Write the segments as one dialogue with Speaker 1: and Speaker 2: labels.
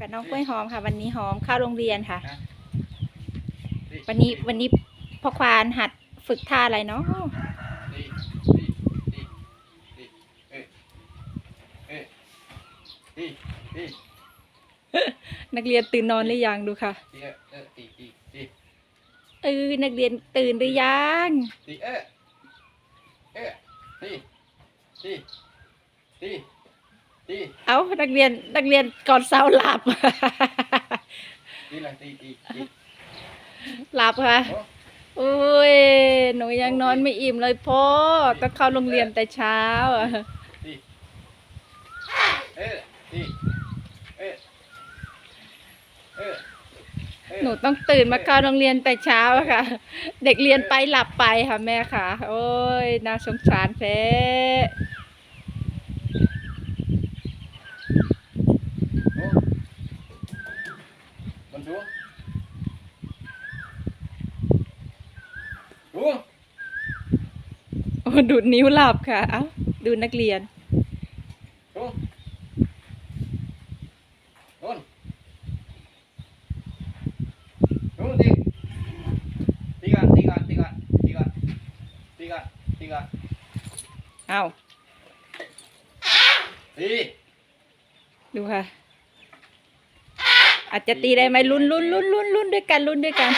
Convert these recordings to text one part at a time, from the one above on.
Speaker 1: กับน้องกล้วยหอมค่ะ วันนี้หอมเข้าโรงเรียนค่ะ
Speaker 2: ฮะ
Speaker 1: วันนี้วันนี้พ่อควานหัดฝึกท่าอะไรเนาะ
Speaker 2: ดีดีดีดีเอ๊ะเอ๊ะดีดี
Speaker 1: นักเรียนตื่นนอนหรือยังดูค่ะ
Speaker 2: ดีเอ๊ะเอ๊ะดีดีดี
Speaker 1: เออนักเรียนตื่นหรือยัง
Speaker 2: ดีเอ๊ะเอ๊ะดีดีดี ดี
Speaker 1: เอานักเรียนนักเรียนก่อนเช้าหลับ
Speaker 2: ดีเลยดีดีดี
Speaker 1: หลับค่ะ
Speaker 2: โอ้
Speaker 1: โอ้ยหนูยังนอนไม่อิ่มเลยพ่อต้องเข้าโรงเรียนแต่เช้าอะ
Speaker 2: ดีเอ๊ะดีเอ๊ะเอ๊ะเอ๊ะ
Speaker 1: หนูต้องตื่นมาเข้าโรงเรียนแต่เช้าอะค่ะ เด็กเรียนไปหลับไปค่ะแม่ค่ะ โอ้ยน่าสงสารแท้
Speaker 2: โอ้ มันสูงสูง
Speaker 1: โอ้ดูดนิ้วหลับค่ะ เอ้า ดูนักเรียน
Speaker 2: สูงสูงสูงดีดีกันดีกันดีกันดีกันดีกันดีกัน
Speaker 1: เอ้า
Speaker 2: ดี
Speaker 1: ดูค่ะ อาจจะตีได้ไหมลุ้นลุ้นลุ้นลุ้นลุ้นด้วยกันลุ้นด้วยกัน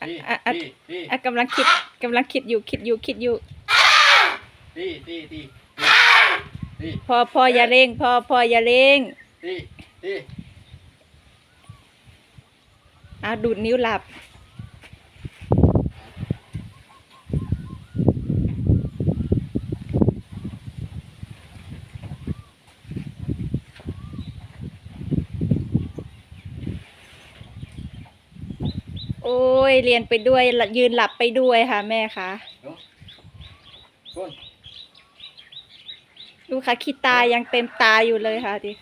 Speaker 1: อะ
Speaker 2: ดี
Speaker 1: อะอะ
Speaker 2: ดีดี
Speaker 1: อะกำลังคิดกำลังคิดอยู่คิดอยู่คิดอยู่
Speaker 2: ดีดีดีดี
Speaker 1: พอพออย่าเร่งพอพออย่าเร่ง
Speaker 2: ดีดี
Speaker 1: อะดูดนิ้วหลับ โอ้ย เรียนไปด้วยยืนหลับไปด้วยค่ะ แม่ค่ะดูค่ะขี้ตายังเต็มตาอยู่เลยค่ะดิ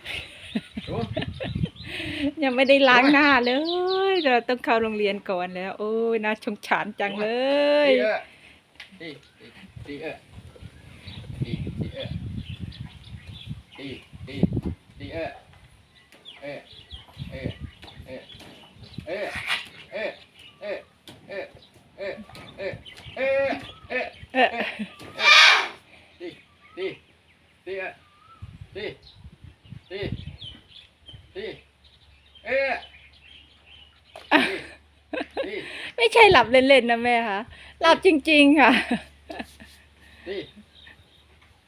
Speaker 1: ยังไม่ได้ล้างหน้าเลยเราต้องเข้าโรงเรียนก่อนแล้ว โอ้ยน่าชงฉานจังเลย
Speaker 2: ดีดีเออดีดีดีเออดีดี
Speaker 1: ไม่ใช่หลับเล่นๆนะแม่คะหลับจริง ๆ ค่ะ
Speaker 2: ดี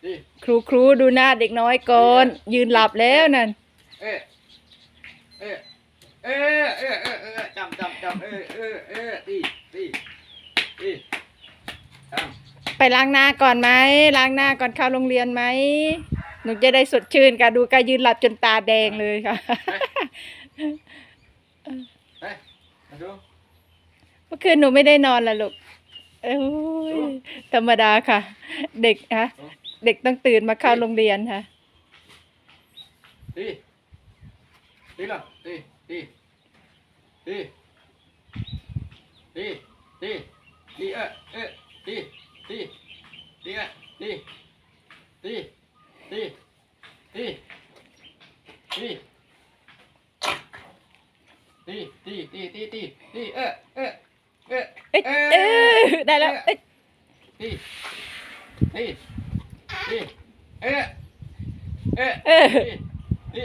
Speaker 2: ดี
Speaker 1: ครูครูดูหน้าเด็กน้อยก่อน ยืนหลับแล้วนั่น
Speaker 2: เอ๊ะเอ๊ะเอ๊ะเอ๊ะเอ๊ะเอ๊ะจำจำจำเอ๊ะเอ๊ะเอ๊ะดีดีดีจำ
Speaker 1: ไปล้างหน้าก่อนไหมล้างหน้าก่อนเข้าโรงเรียนไหมหนูจะได้สดชื่นค่ะดูกายยืนหลับจนตาแดงเลยค่ะ
Speaker 2: ไปมาดู
Speaker 1: เมื่อคืนหนูไม่ได้นอนละลูกเอ้ยธรรมดาค่ะ เด็กฮะเด็กต้องตื่นมาเข้าโรงเรียนค่ะ
Speaker 2: ดีดีละดีดีดีดีดีดีเอ๊ะเอ๊ะดีดีดีเอ๊ะดีดี ดีดีดีดีดีดีดีดีดีเอ๊ะเอ๊ะเอ๊ะ
Speaker 1: เอ้ยเอ้ยได้แล้วเอ้ย
Speaker 2: ดีดีดีเอ๊ะเอ๊ะ
Speaker 1: เอ้ย
Speaker 2: ดีดี